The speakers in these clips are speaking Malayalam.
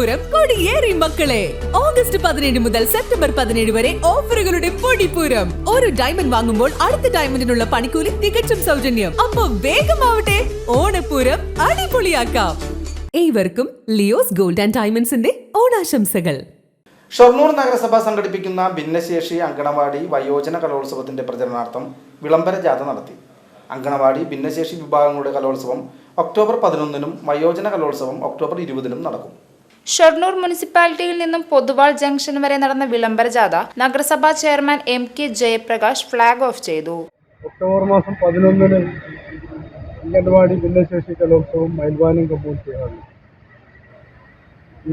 ഓണപ്പൂരം കൊടിയേറി മക്കളെ. ഓഗസ്റ്റ് പതിനേഴ് മുതൽ സെപ്റ്റംബർ പതിനേഴ് വരെ ഓഫറുകളുടെ പൊടിപ്പൂരം ഒരു ഡയമണ്ട് വാങ്ങുമ്പോൾ അടുത്ത ഡയമണ്ടിനുള്ള പണിക്കൂലി തികച്ചും സൗജന്യം. അപ്പൊ വേഗമാവട്ടെ ഓണപ്പൂരം അടിപൊളിയാക്കാം. ഏവർക്കും ലിയോസ് ഗോൾഡ് ആൻഡ് ഡയമണ്ട്സിന്റെ ഓണാശംസകൾ. ഷൊർണൂർ നഗരസഭ സംഘടിപ്പിക്കുന്ന ഭിന്നശേഷി അങ്കണവാടി വയോജന കലോത്സവത്തിന്റെ പ്രചരണാർത്ഥം വിളംബര ജാഥ നടത്തി. അങ്കണവാടി ഭിന്നശേഷി വിഭാഗങ്ങളുടെ കലോത്സവം ഒക്ടോബർ പതിനൊന്നിനും വയോജന കലോത്സവം ഒക്ടോബർ ഇരുപതിനും നടക്കും. ഷൊർണൂർ മുനിസിപ്പാലിറ്റിയിൽ നിന്നും പൊതുവാൾ ജംഗ്ഷൻ വരെ നടന്ന വിളംബര ജാഥ നഗരസഭാ chairman M K Jayaprakash flag off ചെയ്തു. ഒക്ടോബർ മാസം പതിനൊന്നിന് അംഗൻവാടി ഭിന്നശേഷി കലോത്സവം മയിൽവാനം കമ്പോൾത്തിയാണ്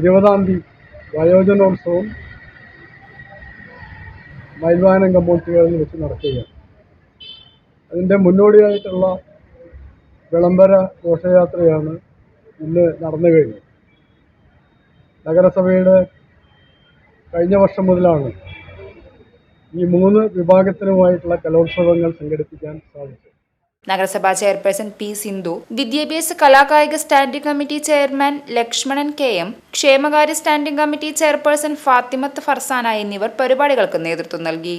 ഇരുപതാം തീയതി വയോജനോത്സവം മയിൽവാനം കമ്പോൾത്തികളിൽ വെച്ച് നടക്കുകയാണ്. അതിന്റെ മുന്നോടിയായിട്ടുള്ള വിളംബര ഘോഷയാത്രയാണ് ഇന്ന് നടന്നു കഴിഞ്ഞത്. നഗരസഭയുടെ കഴിഞ്ഞ വർഷം മുതലാണ് ഈ മൂന്ന് വിഭാഗത്തിനുമായിട്ടുള്ള കലോത്സവങ്ങൾ സംഘടിപ്പിക്കാൻ സാധിച്ചത്. നഗരസഭാ ചെയർപേഴ്സൺ പി സിന്ധു വിദ്യാഭ്യാസ കലാകായിക standing committee chairman Lakshmanan K M ക്ഷേമകാര്യ standing committee chairperson Fathimath Farsana എന്നിവർ പരിപാടികൾക്ക് നേതൃത്വം നൽകി.